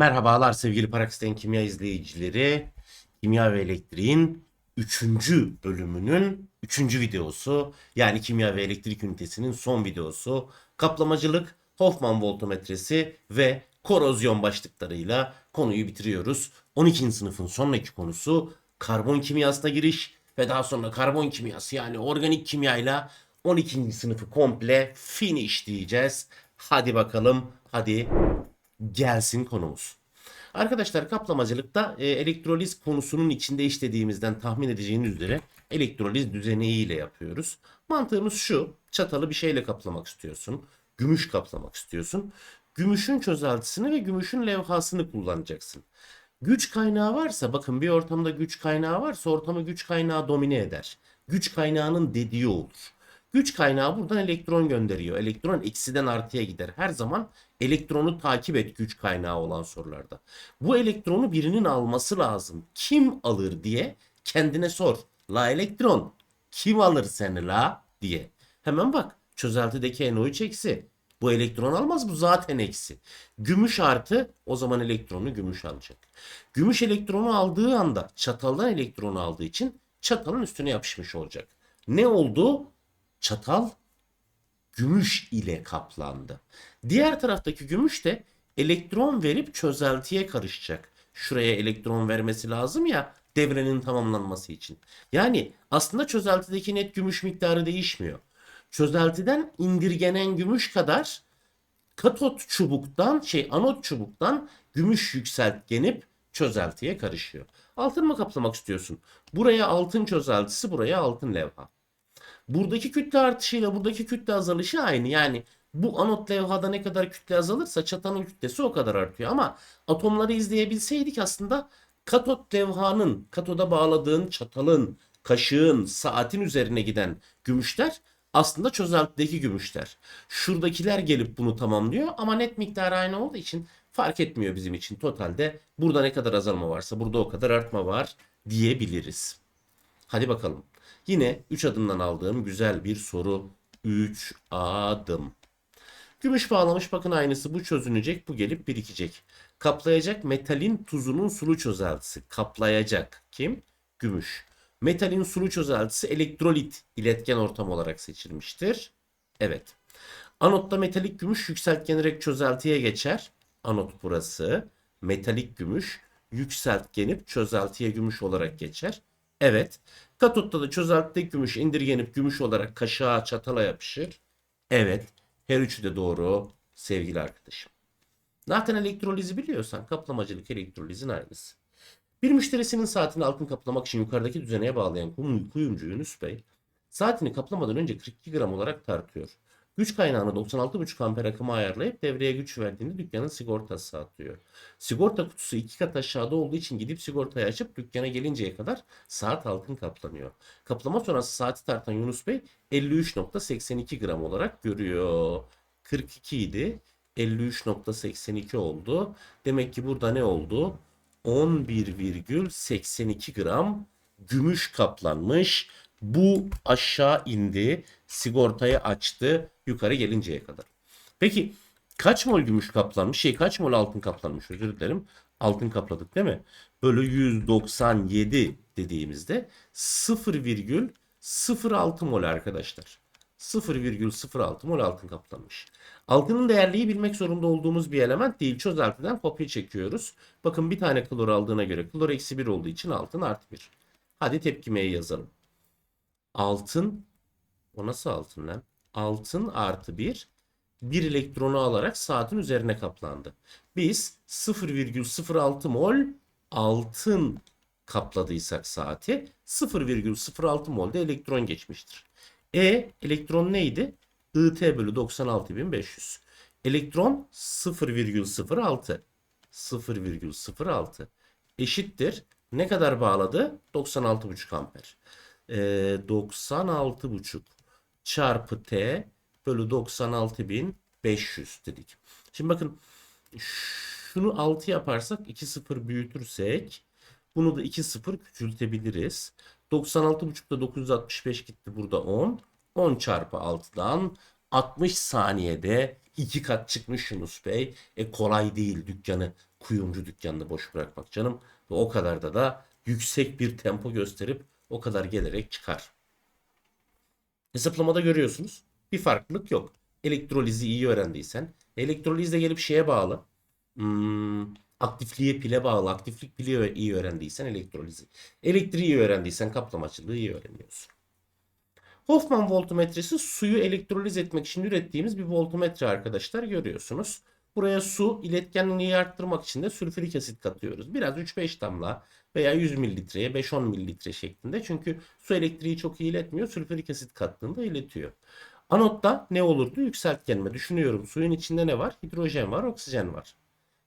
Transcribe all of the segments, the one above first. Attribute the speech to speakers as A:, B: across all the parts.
A: Merhabalar sevgili Parakisten Kimya izleyicileri. Kimya ve Elektriğin 3. bölümünün 3. videosu. Yani kimya ve elektrik ünitesinin son videosu. Kaplamacılık, Hoffman voltometresi ve korozyon başlıklarıyla konuyu bitiriyoruz. 12. sınıfın sonraki konusu karbon kimyasına giriş ve daha sonra karbon kimyası yani organik kimyayla 12. sınıfı komple finish diyeceğiz. Hadi bakalım, hadi gelsin konumuz. Arkadaşlar kaplamacılıkta e, elektroliz konusunun içinde işlediğimizden tahmin edeceğiniz üzere elektroliz düzeneğiyle yapıyoruz. Mantığımız şu. Çatalı bir şeyle kaplamak istiyorsun. Gümüş kaplamak istiyorsun. Gümüşün çözeltisini ve gümüşün levhasını kullanacaksın. Güç kaynağı varsa bakın bir ortamda güç kaynağı varsa ortamı güç kaynağı domine eder. Güç kaynağının dediği olur. Güç kaynağı buradan elektron gönderiyor. Elektron eksiden artıya gider. Her zaman elektronu takip et güç kaynağı olan sorularda. Bu elektronu birinin alması lazım. Kim alır diye kendine sor. La elektron kim alır seni la diye. Hemen bak çözeltideki NO3 eksi. Bu elektron almaz bu zaten eksi. Gümüş artı o zaman elektronu gümüş alacak. Gümüş elektronu aldığı anda çataldan elektronu aldığı için çatalın üstüne yapışmış olacak. Ne oldu? Çatal gümüş ile kaplandı. Diğer taraftaki gümüş de elektron verip çözeltiye karışacak. Şuraya elektron vermesi lazım ya devrenin tamamlanması için. Yani aslında çözeltideki net gümüş miktarı değişmiyor. Çözeltiden indirgenen gümüş kadar katot çubuktan şey anot çubuktan gümüş yükseltgenip çözeltiye karışıyor. Altın mı kaplamak istiyorsun? Buraya altın çözeltisi, buraya altın levha. Buradaki kütle artışıyla buradaki kütle azalışı aynı. Yani bu anot levhada ne kadar kütle azalırsa çatanın kütlesi o kadar artıyor. Ama atomları izleyebilseydik aslında katot levhanın, katoda bağladığın çatalın, kaşığın, saatin üzerine giden gümüşler aslında çözeltideki gümüşler. Şuradakiler gelip bunu tamamlıyor ama net miktarı aynı olduğu için fark etmiyor bizim için. Totalde burada ne kadar azalma varsa burada o kadar artma var diyebiliriz. Hadi bakalım. Yine 3 adımdan aldığım güzel bir soru. 3 adım. Gümüş bağlamış bakın aynısı bu çözünecek bu gelip birikecek. Kaplayacak metalin tuzunun sulu çözeltisi. Kaplayacak kim? Gümüş. Metalin sulu çözeltisi elektrolit iletken ortam olarak seçilmiştir. Evet. Anotta metalik gümüş yükseltgenerek çözeltiye geçer. Anot burası. Metalik gümüş yükseltgenip çözeltiye gümüş olarak geçer. Evet. Katotta da çözeltide gümüş indirgenip gümüş olarak kaşığa çatala yapışır. Evet. Her üçü de doğru sevgili arkadaşım. Zaten elektrolizi biliyorsan kaplamacılık elektrolizin aynısı. Bir müşterisinin saatini altın kaplamak için yukarıdaki düzeneye bağlayan kuyumcu Yunus Bey saatini kaplamadan önce 42 gram olarak tartıyor. Güç kaynağını 96,5 amper akıma ayarlayıp devreye güç verdiğinde dükkanın sigortası atıyor. Sigorta kutusu iki kat aşağıda olduğu için gidip sigortayı açıp dükkana gelinceye kadar saat altın kaplanıyor. Kaplama sonrası saati tartan Yunus Bey 53.82 gram olarak görüyor. 42 idi. 53.82 oldu. Demek ki burada ne oldu? 11,82 gram gümüş kaplanmış. Bu aşağı indi. Sigortayı açtı. Yukarı gelinceye kadar. Peki kaç mol gümüş kaplanmış? Şey kaç mol altın kaplanmış? Özür dilerim. Altın kapladık değil mi? Bölü 197 dediğimizde 0,06 mol arkadaşlar. 0,06 mol altın kaplanmış. Altının değerliği bilmek zorunda olduğumuz bir element değil. Çözeltiden kopya çekiyoruz. Bakın bir tane klor aldığına göre klor eksi 1 olduğu için altın artı 1. Hadi tepkimeyi yazalım. Altın o nasıl altın lan? Altın artı 1 bir elektronu alarak saatin üzerine kaplandı. Biz 0,06 mol altın kapladıysak saati 0,06 mol de elektron geçmiştir. E elektron neydi? IT bölü 96.500. Elektron 0,06. 0,06 eşittir. Ne kadar bağladı? 96,5 amper. Ee, 96,5 çarpı T bölü 96.500 dedik. Şimdi bakın şunu 6 yaparsak 2 sıfır büyütürsek bunu da 2 sıfır küçültebiliriz. 96.5'da 965 gitti burada 10. 10 çarpı 6'dan 60 saniyede iki kat çıkmış Yunus Bey. E kolay değil dükkanı, kuyumcu dükkanını boş bırakmak canım. Ve o kadar da da yüksek bir tempo gösterip o kadar gelerek çıkar. Hesaplamada görüyorsunuz. Bir farklılık yok. Elektrolizi iyi öğrendiysen. Elektroliz de gelip şeye bağlı. Hmm, aktifliğe pile bağlı. Aktiflik pili iyi öğrendiysen elektrolizi. Elektriği iyi öğrendiysen kaplamacılığı iyi öğreniyorsun. Hoffman voltmetresi suyu elektroliz etmek için ürettiğimiz bir voltmetre arkadaşlar görüyorsunuz. Buraya su iletkenliği arttırmak için de sülfürik asit katıyoruz. Biraz 3-5 damla veya 100 mililitreye 5-10 mililitre şeklinde. Çünkü su elektriği çok iyi iletmiyor. Sülfürik asit kattığında iletiyor. Anotta ne olurdu? Yükseltgenme. Düşünüyorum suyun içinde ne var? Hidrojen var, oksijen var.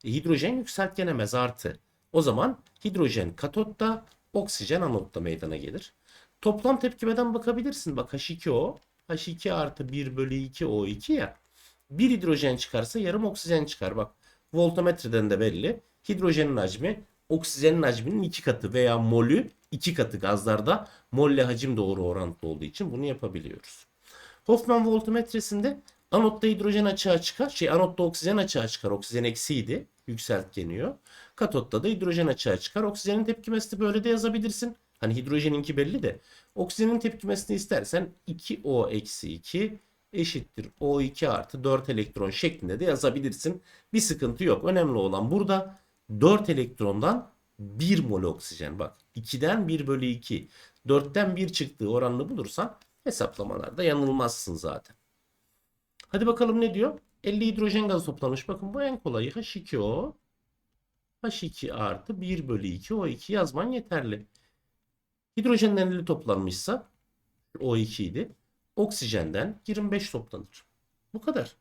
A: E, hidrojen yükseltgenemez artı. O zaman hidrojen katotta, oksijen anotta meydana gelir. Toplam tepkimeden bakabilirsin. Bak H2O, H2 artı 1 bölü 2 O2 ya. Bir hidrojen çıkarsa yarım oksijen çıkar. Bak voltametreden de belli. Hidrojenin hacmi oksijenin hacminin iki katı veya molü iki katı gazlarda molle hacim doğru orantılı olduğu için bunu yapabiliyoruz. Hoffman voltmetresinde anotta hidrojen açığa çıkar. Şey anotta oksijen açığa çıkar. Oksijen eksiydi. Yükseltkeniyor. Katotta da hidrojen açığa çıkar. Oksijenin tepkimesi böyle de yazabilirsin. Hani hidrojeninki belli de. Oksijenin tepkimesini istersen 2O eksi 2 eşittir O2 artı 4 elektron şeklinde de yazabilirsin. Bir sıkıntı yok. Önemli olan burada 4 elektrondan 1 mol oksijen. Bak 2'den 1 bölü 2. 4'ten 1 çıktığı oranını bulursan hesaplamalarda yanılmazsın zaten. Hadi bakalım ne diyor? 50 hidrojen gazı toplamış. Bakın bu en kolayı H2O. H2 artı 1 bölü 2 O2 yazman yeterli. Hidrojenlerin 50 toplanmışsa O2 idi. Oksijenden 25 toplanır. Bu kadar.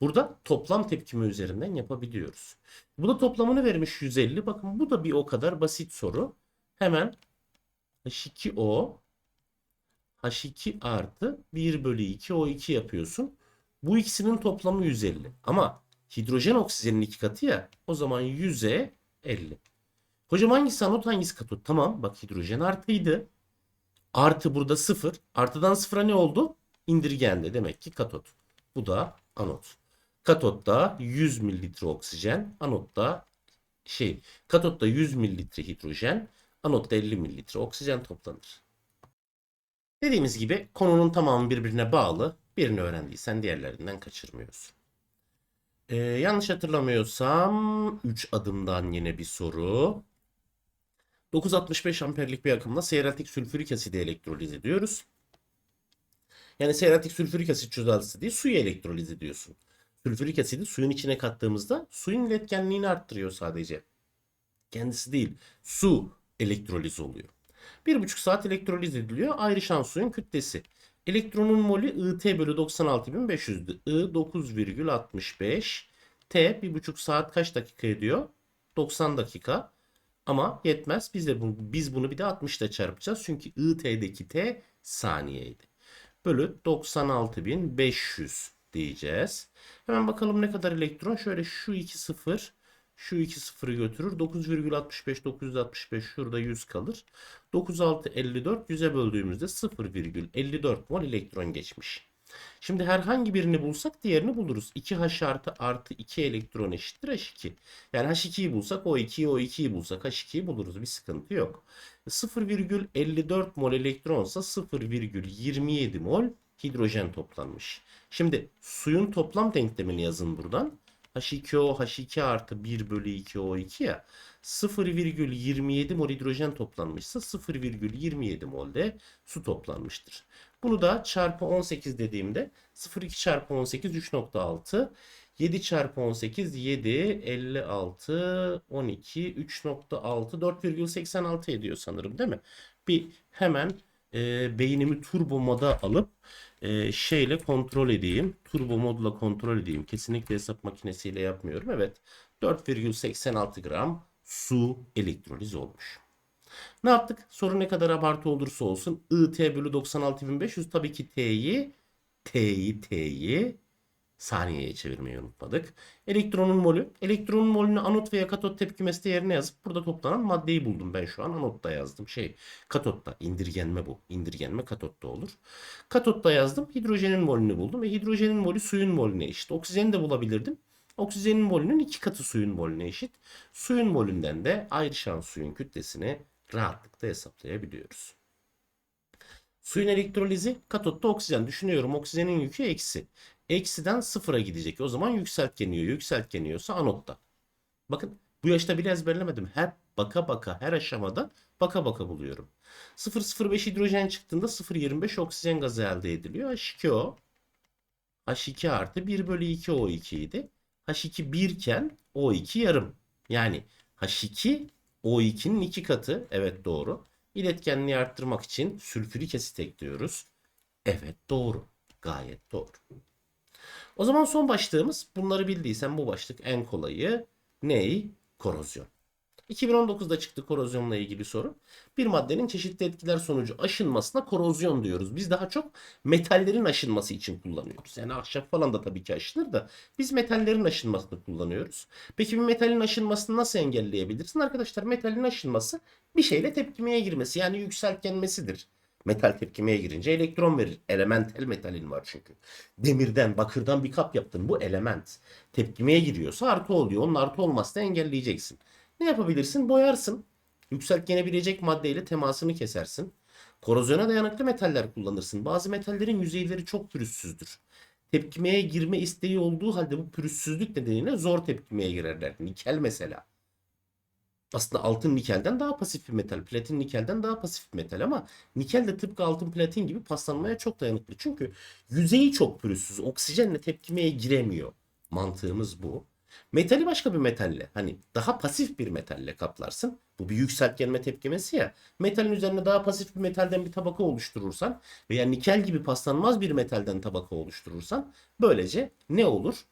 A: Burada toplam tepkime üzerinden yapabiliyoruz. Bu da toplamını vermiş 150. Bakın bu da bir o kadar basit soru. Hemen H2O H2 artı 1 bölü 2 O2 yapıyorsun. Bu ikisinin toplamı 150. Ama hidrojen oksijenin iki katı ya. O zaman 100'e 50. Hocam hangisi anot hangisi katot? Tamam bak hidrojen artıydı. Artı burada 0. Artıdan 0'a ne oldu? İndirgendi. Demek ki katot. Bu da anot. Katotta 100 mililitre oksijen. Anotta şey katotta 100 mililitre hidrojen. Anotta 50 mililitre oksijen toplanır. Dediğimiz gibi konunun tamamı birbirine bağlı. Birini öğrendiysen diğerlerinden kaçırmıyorsun. Ee, yanlış hatırlamıyorsam 3 adımdan yine bir soru. 965 amperlik bir akımla seyreltik sülfürik asidi elektroliz ediyoruz. Yani seyreltik sülfürik asit çözeltisi değil suyu elektroliz ediyorsun. Sülfürik asidi suyun içine kattığımızda suyun iletkenliğini arttırıyor sadece. Kendisi değil. Su elektroliz oluyor. 1,5 saat elektroliz ediliyor. Ayrışan suyun kütlesi. Elektronun molü IT bölü 96.500'dü. I 9,65. T 1,5 saat kaç dakika ediyor? 90 dakika. Ama yetmez. Biz de bunu, biz bunu bir de 60 ile çarpacağız. Çünkü IT'deki T saniyeydi. Bölü 96.500 diyeceğiz. Hemen bakalım ne kadar elektron. Şöyle şu 2 sıfır şu 2 sıfırı götürür. 9,65 965 şurada 100 kalır. 96 54 100'e böldüğümüzde 0,54 mol elektron geçmiş. Şimdi herhangi birini bulsak diğerini buluruz. 2H artı artı 2 elektron eşittir H2. Yani H2'yi bulsak O2'yi O2'yi bulsak H2'yi buluruz. Bir sıkıntı yok. 0,54 mol elektronsa 0,27 mol hidrojen toplanmış. Şimdi suyun toplam denklemini yazın buradan. H2O H2 artı 1 bölü 2 O2 ya 0,27 mol hidrojen toplanmışsa 0,27 mol de su toplanmıştır. Bunu da çarpı 18 dediğimde 0,2 çarpı 18 3.6 7 çarpı 18 7 56 12 3.6 4,86 ediyor sanırım değil mi? Bir hemen e, beynimi turbo moda alıp e, şeyle kontrol edeyim. Turbo modla kontrol edeyim. Kesinlikle hesap makinesiyle yapmıyorum. Evet 4,86 gram su elektroliz olmuş. Ne yaptık? Soru ne kadar abartı olursa olsun IT bölü 96.500 tabii ki T'yi T'yi T'yi saniyeye çevirmeyi unutmadık. Elektronun molü. Elektronun molünü anot veya katot tepkimesi yerine yazıp burada toplanan maddeyi buldum ben şu an. Anotta yazdım. Şey katotta indirgenme bu. İndirgenme katotta olur. Katotta yazdım. Hidrojenin molünü buldum. Ve hidrojenin molü suyun molüne eşit. Oksijeni de bulabilirdim. Oksijenin molünün iki katı suyun molüne eşit. Suyun molünden de ayrışan suyun kütlesini rahatlıkla hesaplayabiliyoruz. Suyun elektrolizi katotta oksijen. Düşünüyorum oksijenin yükü eksi. Eksiden sıfıra gidecek. O zaman yükseltkeniyor. Yükseltkeniyorsa anotta. Bakın bu yaşta bile ezberlemedim. Hep baka baka her aşamada baka baka buluyorum. 0,05 hidrojen çıktığında 0,25 oksijen gazı elde ediliyor. H2O. H2 artı 1 bölü 2 O2 idi. H2 1 iken O2 yarım. Yani H2 O2'nin iki katı. Evet doğru. İletkenliği arttırmak için sülfürik asit ekliyoruz. Evet doğru. Gayet doğru. O zaman son başlığımız bunları bildiysen bu başlık en kolayı ney? Korozyon. 2019'da çıktı korozyonla ilgili soru. Bir maddenin çeşitli etkiler sonucu aşınmasına korozyon diyoruz. Biz daha çok metallerin aşınması için kullanıyoruz. Yani ahşap falan da tabii ki aşınır da biz metallerin aşınmasını kullanıyoruz. Peki bir metalin aşınmasını nasıl engelleyebilirsin? Arkadaşlar metalin aşınması bir şeyle tepkimeye girmesi yani yükseltgenmesidir. Metal tepkimeye girince elektron verir. Elementel metalin var çünkü. Demirden, bakırdan bir kap yaptın. Bu element. Tepkimeye giriyorsa artı oluyor. Onun artı olmasını engelleyeceksin. Ne yapabilirsin? Boyarsın. Yükseltgenebilecek maddeyle temasını kesersin. Korozyona dayanıklı metaller kullanırsın. Bazı metallerin yüzeyleri çok pürüzsüzdür. Tepkimeye girme isteği olduğu halde bu pürüzsüzlük nedeniyle zor tepkimeye girerler. Nikel mesela. Aslında altın nikelden daha pasif bir metal. Platin nikelden daha pasif bir metal ama nikel de tıpkı altın platin gibi paslanmaya çok dayanıklı. Çünkü yüzeyi çok pürüzsüz. Oksijenle tepkimeye giremiyor. Mantığımız bu. Metali başka bir metalle hani daha pasif bir metalle kaplarsın. Bu bir yükseltgenme tepkimesi ya. Metalin üzerine daha pasif bir metalden bir tabaka oluşturursan veya nikel gibi paslanmaz bir metalden tabaka oluşturursan böylece ne olur?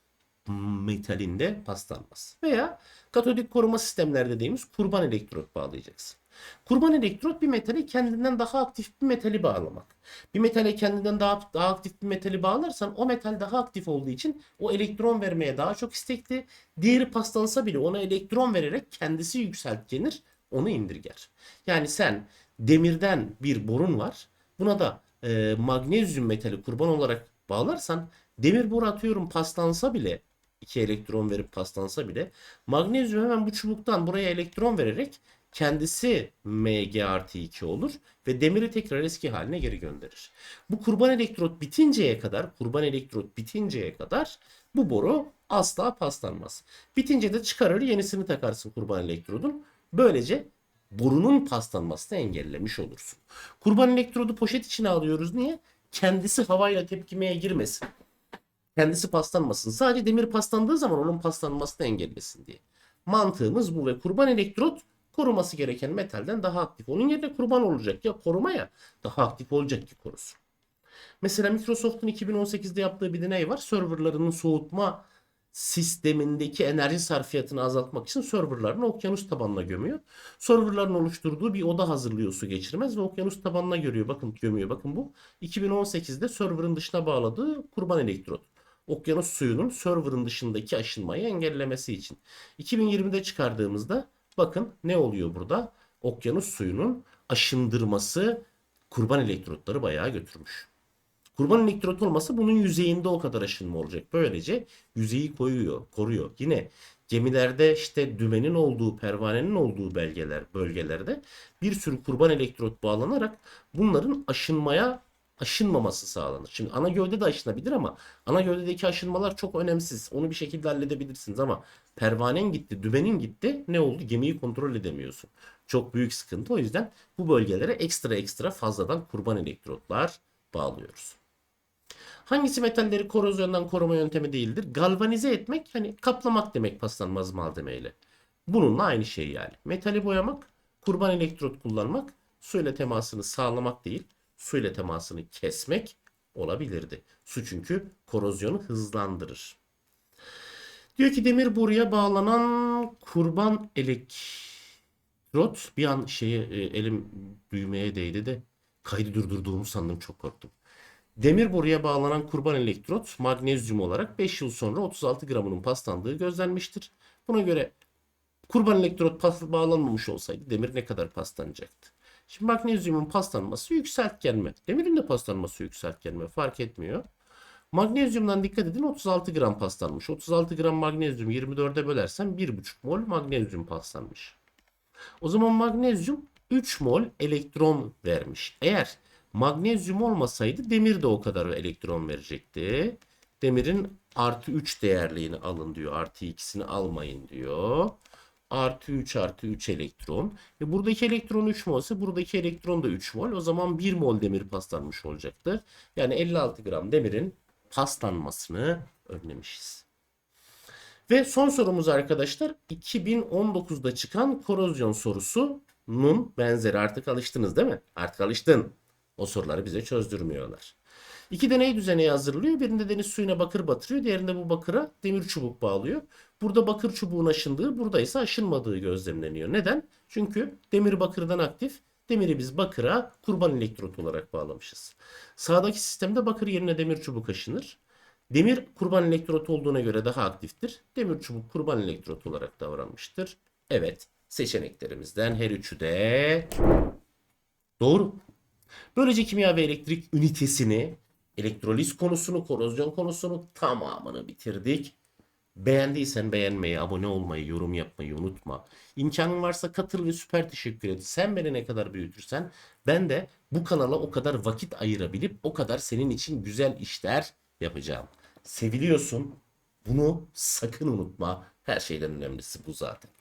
A: Metalinde paslanmaz. Veya katodik koruma sistemler dediğimiz kurban elektrot bağlayacaksın. Kurban elektrot bir metali kendinden daha aktif bir metali bağlamak. Bir metale kendinden daha, daha aktif bir metali bağlarsan o metal daha aktif olduğu için o elektron vermeye daha çok istekli. Diğeri paslansa bile ona elektron vererek kendisi yükseltgenir onu indirger. Yani sen demirden bir borun var. Buna da e, magnezyum metali kurban olarak bağlarsan demir boru atıyorum paslansa bile 2 elektron verip paslansa bile magnezyum hemen bu çubuktan buraya elektron vererek kendisi Mg artı 2 olur ve demiri tekrar eski haline geri gönderir. Bu kurban elektrot bitinceye kadar, kurban elektrot bitinceye kadar bu boru asla paslanmaz. Bitince de çıkarır yenisini takarsın kurban elektrodun. Böylece borunun paslanmasını engellemiş olursun. Kurban elektrodu poşet içine alıyoruz. Niye? Kendisi havayla tepkimeye girmesin. Kendisi paslanmasın. Sadece demir paslandığı zaman onun paslanmasını engellesin diye. Mantığımız bu ve kurban elektrot koruması gereken metalden daha aktif. Onun yerine kurban olacak ya koruma ya daha aktif olacak ki korusun. Mesela Microsoft'un 2018'de yaptığı bir deney var. Serverlarının soğutma sistemindeki enerji sarfiyatını azaltmak için serverlarını okyanus tabanına gömüyor. Serverların oluşturduğu bir oda hazırlıyor su geçirmez ve okyanus tabanına görüyor. Bakın gömüyor. Bakın bu 2018'de serverın dışına bağladığı kurban elektrot okyanus suyunun server'ın dışındaki aşınmayı engellemesi için. 2020'de çıkardığımızda bakın ne oluyor burada? Okyanus suyunun aşındırması kurban elektrotları bayağı götürmüş. Kurban elektrot olmasa bunun yüzeyinde o kadar aşınma olacak. Böylece yüzeyi koyuyor, koruyor. Yine gemilerde işte dümenin olduğu, pervanenin olduğu belgeler, bölgelerde bir sürü kurban elektrot bağlanarak bunların aşınmaya aşınmaması sağlanır. Şimdi ana gövde de aşınabilir ama ana gövdedeki aşınmalar çok önemsiz. Onu bir şekilde halledebilirsiniz ama pervanen gitti, dümenin gitti. Ne oldu? Gemiyi kontrol edemiyorsun. Çok büyük sıkıntı. O yüzden bu bölgelere ekstra ekstra fazladan kurban elektrotlar bağlıyoruz. Hangisi metalleri korozyondan koruma yöntemi değildir? Galvanize etmek hani kaplamak demek paslanmaz malzemeyle. Bununla aynı şey yani. Metali boyamak, kurban elektrot kullanmak, suyla temasını sağlamak değil su ile temasını kesmek olabilirdi. Su çünkü korozyonu hızlandırır. Diyor ki demir boruya bağlanan kurban elektrot bir an şeye e, elim düğmeye değdi de kaydı durdurduğumu sandım çok korktum. Demir boruya bağlanan kurban elektrot magnezyum olarak 5 yıl sonra 36 gramının paslandığı gözlenmiştir. Buna göre kurban elektrot bağlanmamış olsaydı demir ne kadar paslanacaktı? Şimdi magnezyumun paslanması yükseltgenme. Demirin de paslanması yükseltgenme fark etmiyor. Magnezyumdan dikkat edin 36 gram paslanmış. 36 gram magnezyum 24'e bölersem 1,5 mol magnezyum paslanmış. O zaman magnezyum 3 mol elektron vermiş. Eğer magnezyum olmasaydı demir de o kadar elektron verecekti. Demirin artı 3 değerliğini alın diyor. Artı ikisini almayın diyor. Artı 3 artı 3 elektron. E buradaki elektron 3 mol ise buradaki elektron da 3 mol. O zaman 1 mol demir paslanmış olacaktır. Yani 56 gram demirin paslanmasını önlemişiz. Ve son sorumuz arkadaşlar 2019'da çıkan korozyon sorusunun benzeri artık alıştınız değil mi? Artık alıştın. O soruları bize çözdürmüyorlar. İki deney düzeneği hazırlıyor. Birinde deniz suyuna bakır batırıyor. Diğerinde bu bakıra demir çubuk bağlıyor. Burada bakır çubuğun aşındığı, burada ise aşınmadığı gözlemleniyor. Neden? Çünkü demir bakırdan aktif. Demiri biz bakıra kurban elektrot olarak bağlamışız. Sağdaki sistemde bakır yerine demir çubuk aşınır. Demir kurban elektrot olduğuna göre daha aktiftir. Demir çubuk kurban elektrot olarak davranmıştır. Evet, seçeneklerimizden her üçü de doğru. Böylece kimya ve elektrik ünitesini, elektroliz konusunu, korozyon konusunu tamamını bitirdik. Beğendiysen beğenmeyi, abone olmayı, yorum yapmayı unutma. İmkanın varsa katıl ve süper teşekkür et. Sen beni ne kadar büyütürsen ben de bu kanala o kadar vakit ayırabilip o kadar senin için güzel işler yapacağım. Seviliyorsun. Bunu sakın unutma. Her şeyden önemlisi bu zaten.